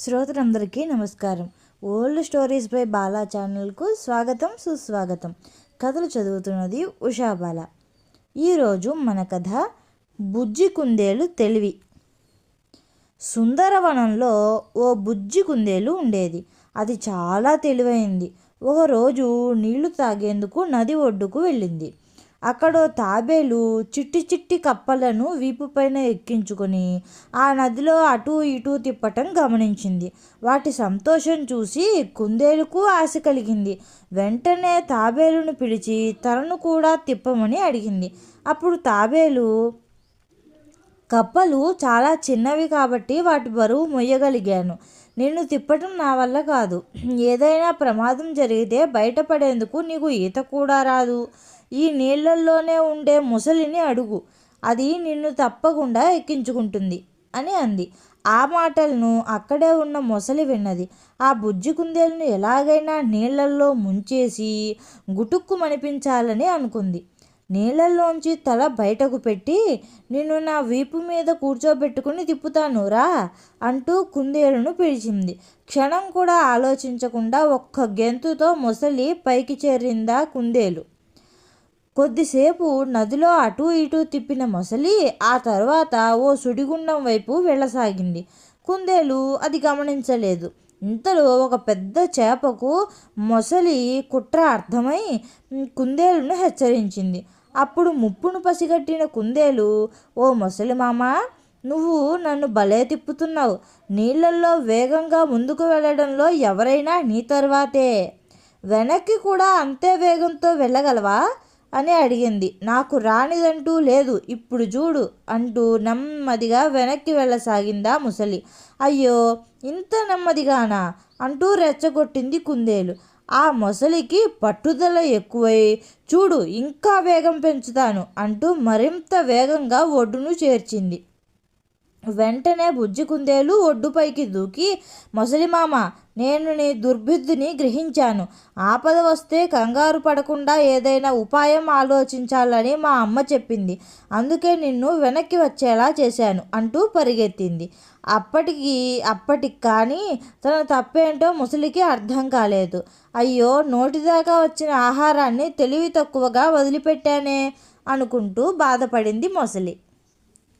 శ్రోతలందరికీ నమస్కారం. Old stories by Bala ఛానల్కు స్వాగతం సుస్వాగతం. కథలు చదువుతున్నది ఉషా బాల. ఈరోజు మన కథ బుజ్జి కుందేలు తెలివి. సుందరవనంలో ఓ బుజ్జి కుందేలు ఉండేది. అది చాలా తెలివైంది. ఒకరోజు నీళ్ళు తాగేందుకు నది ఒడ్డుకు వెళ్ళింది. అక్కడో తాబేలు చిట్టి చిట్టి కప్పలను వీపుపైన ఎక్కించుకొని ఆ నదిలో అటూ ఇటూ తిప్పటం గమనించింది. వాటి సంతోషం చూసి కుందేలుకు ఆశ కలిగింది. వెంటనే తాబేలును పిలిచి తనను కూడా తిప్పమని అడిగింది. అప్పుడు తాబేలు కప్పలు చాలా చిన్నవి కాబట్టి వాటి బరువు మొయ్యగలిగాను. నిన్ను తిప్పటం నా వల్ల కాదు. ఏదైనా ప్రమాదం జరిగితే బయటపడేందుకు నీకు ఈత కూడా రాదు. ఈ నీళ్ళల్లోనే ఉండే ముసలిని అడుగు. అది నిన్ను తప్పకుండా ఎక్కించుకుంటుంది అని అంది. ఆ మాటలను అక్కడే ఉన్న మొసలి విన్నది. ఆ బుజ్జి కుందేలును ఎలాగైనా నీళ్ళల్లో ముంచేసి గుటుక్కు మనిపించాలని అనుకుంది. నీళ్ళల్లోంచి తల బయటకు పెట్టి నిన్ను నా వీపు మీద కూర్చోబెట్టుకుని తిప్పుతాను రా అంటూ కుందేలును పిలిచింది. క్షణం కూడా ఆలోచించకుండా ఒక్క గెంతుతో మొసలి పైకి చేరిందా కుందేలు. కొద్దిసేపు నదిలో అటూ ఇటూ తిప్పిన మొసలి ఆ తర్వాత ఓ సుడిగుండం వైపు వెళ్ళసాగింది. కుందేలు అది గమనించలేదు. ఇంతలో ఒక పెద్ద చేపకు మొసలి కుట్ర అర్థమై కుందేలును హెచ్చరించింది. అప్పుడు ముప్పును పసిగట్టిన కుందేలు ఓ మొసలి మామ నువ్వు నన్ను భలే తిప్పుతున్నావు. నీళ్ళల్లో వేగంగా ముందుకు వెళ్ళడంలో ఎవరైనా నీ తర్వాతే. వెనక్కి కూడా అంతే వేగంతో వెళ్ళగలవా? అని అడిగింది. నాకు రానిదంటూ లేదు. ఇప్పుడు చూడు అంటూ నెమ్మదిగా వెనక్కి వెళ్ళసాగిందా ముసలి. అయ్యో ఇంత నెమ్మదిగానా? అంటూ రెచ్చగొట్టింది కుందేలు. ఆ మొసలికి పట్టుదల ఎక్కువై చూడు ఇంకా వేగం పెంచుతాను అంటూ మరింత వేగంగా ఒడ్డును చేర్చింది. వెంటనే బుజ్జి కుందేలు ఒడ్డుపైకి దూకి ముసలిమామ నేను నీ దుర్బుద్ధిని గ్రహించాను. ఆపద వస్తే కంగారు పడకుండా ఏదైనా ఉపాయం ఆలోచించాలని మా అమ్మ చెప్పింది. అందుకే నిన్ను వెనక్కి వచ్చేలా చేశాను అంటూ పరిగెత్తింది. అప్పటికి అప్పటికి కానీ తన తప్పేంటో ముసలికి అర్థం కాలేదు. అయ్యో నోటిదాకా వచ్చిన ఆహారాన్ని తెలివి తక్కువగా వదిలిపెట్టానే అనుకుంటూ బాధపడింది మొసలి.